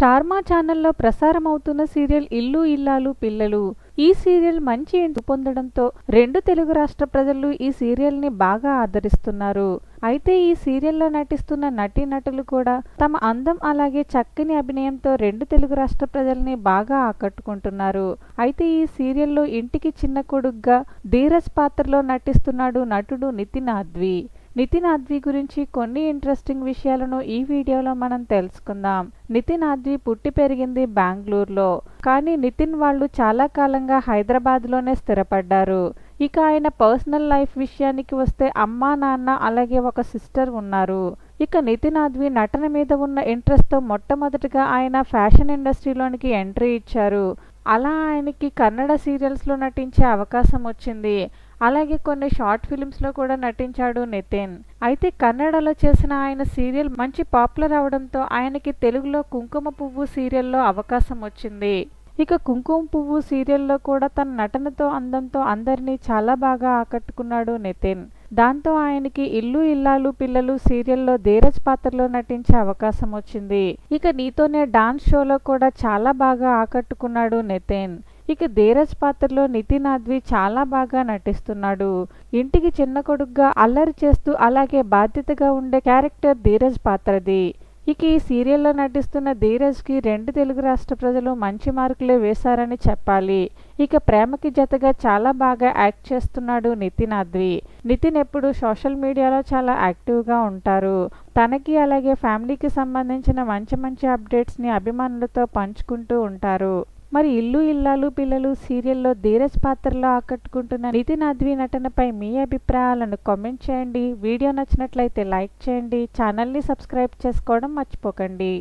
స్టార్మా ఛానల్లో ప్రసారం అవుతున్న సీరియల్ ఇల్లు ఇల్లాలు పిల్లలు. ఈ సీరియల్ మంచి ఎందుకు పొందడంతో రెండు తెలుగు రాష్ట్ర ప్రజలు ఈ సీరియల్ని బాగా ఆదరిస్తున్నారు. అయితే ఈ సీరియల్లో నటిస్తున్న నటీనటులు కూడా తమ అందం అలాగే చక్కని అభినయంతో రెండు తెలుగు రాష్ట్ర ప్రజల్ని బాగా ఆకట్టుకుంటున్నారు. అయితే ఈ సీరియల్లో ఇంటికి చిన్న కొడుగ్గా ధీరజ్ పాత్రలో నటిస్తున్నాడు నటుడు నితిన్ ఆద్వి నితిన్ ఆద్వి గురించి కొన్ని ఇంట్రెస్టింగ్ విషయాలను ఈ వీడియోలో మనం తెలుసుకుందాం. నితిన్ ఆద్వి పుట్టి పెరిగింది బెంగళూరులో. కానీ నితిన్ వాళ్ళు చాలా కాలంగా హైదరాబాద్లోనే స్థిరపడ్డారు. ఇక ఆయన పర్సనల్ లైఫ్ విషయానికి వస్తే అమ్మా నాన్న అలాగే ఒక సిస్టర్ ఉన్నారు. ఇక నితిన్ ఆద్వి నటన మీద ఉన్న ఇంట్రెస్ట్తో మొట్టమొదటిగా ఆయన ఫ్యాషన్ ఇండస్ట్రీలోనికి ఎంట్రీ ఇచ్చారు. అలా ఆయనకి కన్నడ సీరియల్స్లో నటించే అవకాశం వచ్చింది. అలాగే కొన్ని షార్ట్ ఫిలిమ్స్లో కూడా నటించాడు నితిన్. అయితే కన్నడలో చేసిన ఆయన సీరియల్ మంచి పాపులర్ అవడంతో ఆయనకి తెలుగులో కుంకుమ పువ్వు సీరియల్లో అవకాశం వచ్చింది. ఇక కుంకుమ పువ్వు సీరియల్లో కూడా తన నటనతో అందంతో అందరినీ చాలా బాగా ఆకట్టుకున్నాడు నితిన్. దాంతో ఆయనకి ఇల్లు ఇల్లాలు పిల్లలు సీరియల్లో ధీరజ్ పాత్రలో నటించే అవకాశం వచ్చింది. ఇక నీతోనే డాన్స్ షోలో కూడా చాలా బాగా ఆకట్టుకున్నాడు నితిన్. ఇక ధీరజ్ పాత్రలో నితిన్ ఆద్వి చాలా బాగా నటిస్తున్నాడు. ఇంటికి చిన్న కొడుకుగా అల్లరి చేస్తూ అలాగే బాధ్యతగా ఉండే క్యారెక్టర్ ధీరజ్ పాత్రది. ఇక ఈ సీరియల్లో నటిస్తున్న ధీరజ్కి రెండు తెలుగు రాష్ట్ర ప్రజలు మంచి మార్కులే వేశారని చెప్పాలి. ఇక ప్రేమకి జతగా చాలా బాగా యాక్ట్ చేస్తున్నాడు నితిన్ ఆద్వి నితిన్ ఎప్పుడు సోషల్ మీడియాలో చాలా యాక్టివ్గా ఉంటారు. తనకి అలాగే ఫ్యామిలీకి సంబంధించిన మంచి మంచి అప్డేట్స్ని అభిమానులతో పంచుకుంటూ ఉంటారు. మరి ఇల్లు ఇల్లాలు పిల్లలు సీరియల్లో ధీరజ్ పాత్రలో ఆకట్టుకుంటున్న నితిన్ అద్వి నటనపై మీ అభిప్రాయాలను కామెంట్ చేయండి. వీడియో నచ్చినట్లయితే లైక్ చేయండి. ఛానల్ని సబ్స్క్రైబ్ చేసుకోవడం మర్చిపోకండి.